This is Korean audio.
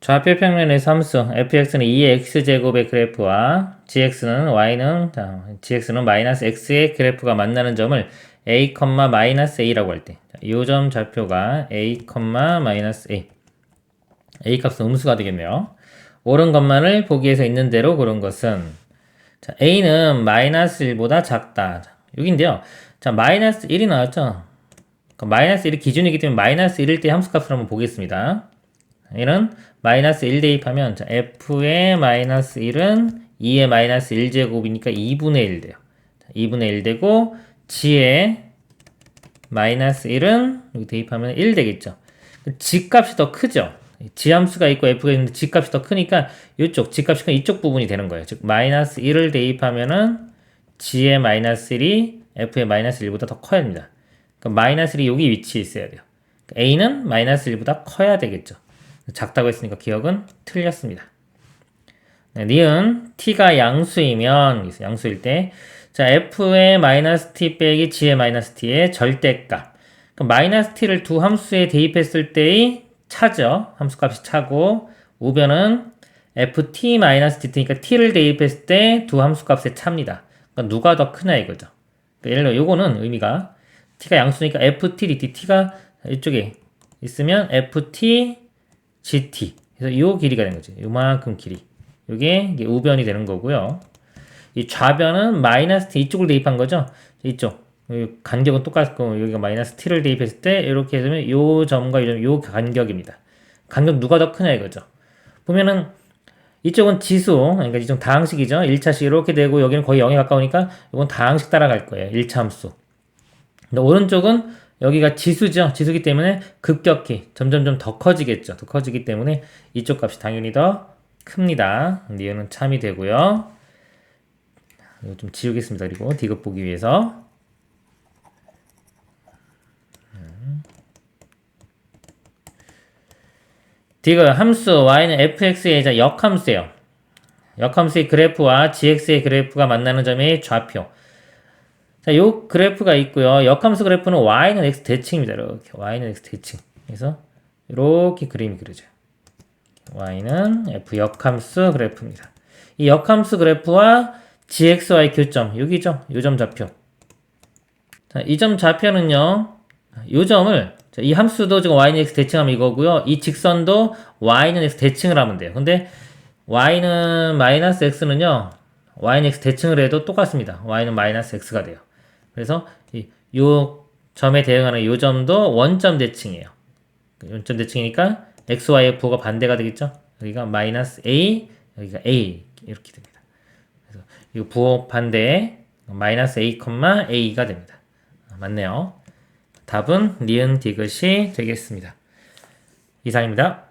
좌표 평면의 함수 fx는 2의 x제곱의 그래프와 gx는 y는 자, gx는 마이너스 x의 그래프가 만나는 점을 a, 마이너스 a라고 할 때 이 점 좌표가 a, 마이너스 a a 값은 음수가 되겠네요. 옳은 것만을 보기 위해서 있는 대로 그런 것은 자, a는 마이너스 1보다 작다. 자, 여기인데요. 자, 마이너스 1이 나왔죠? 마이너스 1이 기준이기 때문에 마이너스 1일 때 함수값을 한번 보겠습니다. 얘는 마이너스 1 대입하면 자, f의 마이너스 1은 2의 마이너스 1제곱이니까 2분의 1 돼요. 자, 2분의 1 되고 g의 마이너스 1은 여기 대입하면 1 되겠죠. g값이 더 크죠. 지함수가 있고 f가 있는데 g값이 더 크니까 이쪽 g값이 큰 이쪽 부분이 되는 거예요. 즉 마이너스 1을 대입하면은 g의 마이너스 1이 f의 마이너스 1보다 더 커야 됩니다. 그러니까 마이너스 1이 여기 위치에 있어야 돼요. a는 마이너스 1보다 커야 되겠죠. 작다고 했으니까 기억은 틀렸습니다. 네, 니은 t가 양수이면 양수일 때 자, f의 마이너스 t 빼기 g의 마이너스 t의 절대값. 그럼 마이너스 t를 두 함수에 대입했을 때의 차죠. 함수값이 차고 우변은 ft t니까 t를 대입했을 때 두 함수값의 차입니다. 그러니까 누가 더 크냐 이거죠. 그러니까 예를 들어 요거는 의미가 t가 양수니까 ft dt t가 이쪽에 있으면 ft gt 그래서 요 길이가 되는 거죠. 요만큼 길이. 요게 우변이 되는 거고요. 이 좌변은 마이너스 t 이쪽을 대입한 거죠. 이쪽 간격은 똑같고 여기가 마이너스 t를 대입했을 때 이렇게 해주면 요 점과 요, 점, 요 간격입니다. 간격 누가 더 크냐 이거죠. 보면은 이쪽은 지수, 그러니까 이쪽 다항식이죠. 1차식 이렇게 되고 여기는 거의 0에 가까우니까 이건 다항식 따라갈 거예요. 1차 함수. 근데 오른쪽은 여기가 지수죠. 지수기 때문에 급격히 점점점 더 커지겠죠. 더 커지기 때문에 이쪽 값이 당연히 더 큽니다. 니은은 참이 되고요. 이거 좀 지우겠습니다. 그리고 디귿 보기 위해서. 디귿 함수 y는 fx의 역함수예요. 역함수의 그래프와 gx의 그래프가 만나는 점의 좌표. 자, 요 그래프가 있고요. 역함수 그래프는 y는 x 대칭입니다. 이렇게 y는 x 대칭. 그래서 이렇게 그림이 그려져요. y는 f 역함수 그래프입니다. 이 역함수 그래프와 gxy 교점 여기죠. 요점 좌표. 자, 이 점 좌표는요. 요 점을 이 함수도 지금 y는 x 대칭하면 이거고요. 이 직선도 y는 x 대칭을 하면 돼요. 근데 y는 마이너스 x는요. y는 x 대칭을 해도 똑같습니다. y는 마이너스 x가 돼요. 그래서 이요 점에 대응하는 요 점도 원점 대칭이에요. 원점 대칭이니까 x, y의 부호가 반대가 되겠죠? 여기가 마이너스 a, 여기가 a 이렇게 됩니다. 그래서 이 부호 반대 마이너스 a, a가 됩니다. 맞네요. 답은 니은 디귿이 되겠습니다. 이상입니다.